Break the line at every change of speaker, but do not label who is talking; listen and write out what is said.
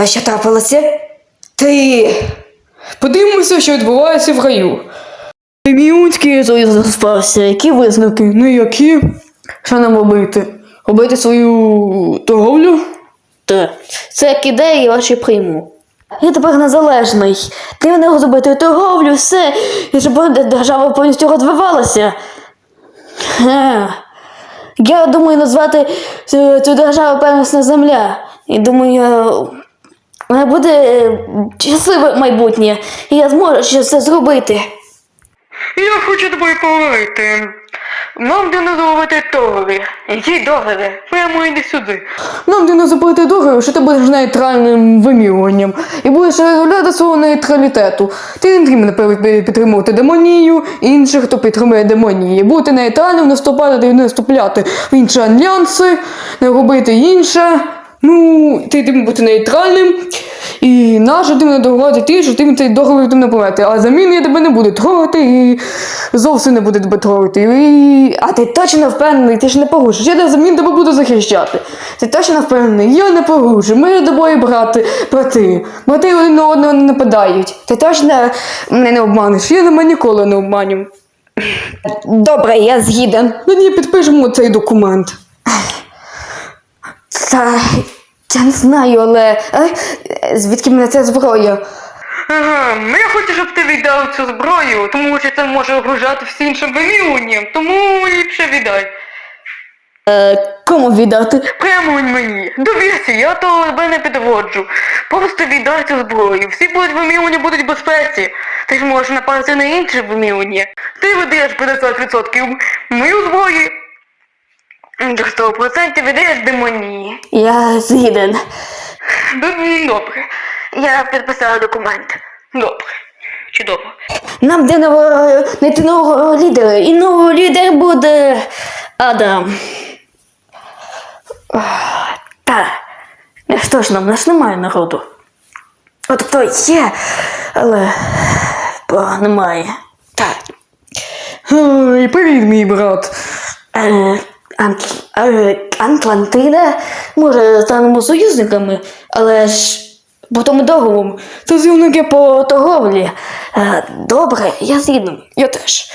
А що трапилося? Ти.
Подивимося, що відбувається в раю.
Міунський заспався. Які висновки?
Ну які? Що нам робити? Робити свою торговлю?
Так. Це як ідея, я ваші прийму. Я тепер незалежний. Ти мене розробити торговлю, все, і щоб держава повністю розвивалася. Е. Я думаю назвати цю, цю державу первісна земля. І думаю, вона буде е, щасливе майбутнє, і я зможу щось це зробити.
Я хочу тобою поговорити. Нам де зробити договір. Які договори? Прямо йди сюди. Нам де не зробити договір, що ти будеш нейтральним вимірюванням і будеш розробляти свого нейтралітету. Ти не потрібно підтримувати демонію, інших, хто підтримує демонії. Бути нейтральним, наступати і не вступляти в інші альянси, не робити інше. Ну, ти тим бути нейтральним. І наше ти мене договорити ті, що ти цей договір тим не поверти. А замін я тебе не буду трогати і зовсім не буду тебе трогати. І... А ти точно впевнений, ти ж не порушиш. Я на замін тебе буду захищати. Ти точно впевнений, я не порушу. Ми тобою брати, брати. Брати один на одного не нападають. Ти точно мене не обманеш. Я тебе ніколи не обманю.
Добре, я згіден.
Тоді підпишемо цей документ.
Та я не знаю, але. але звідки мене ця зброя?
Ага, ну я хочу, щоб ти віддав цю зброю, тому що це може огрожати всім іншим вимірюванням, тому ліпше віддай.
Кому віддати?
Прямо мені. Довірся, я того тебе не підводжу. Просто віддай цю зброю. Всі будуть вимірювання будуть в безпеці. Ти ж можеш напасти на інше вимірювання. Ти видаєш 50% мою зброю. До 100% віддаєш демонії.
Я згіден.
Добре. Я підписала документ. Добре. Чудово.
Нам де нового, знайти нового лідера. І новий лідер буде Адам. Та. Що ж нам, нас немає народу. От хто є, але Бога немає. Так.
Ой, привіт, мій брат.
Е, Ант, Атлантида, може, станемо союзниками, але ж по тому договору.
Це зівники по
По торговлі. Е, добре, я згідно.
Я теж.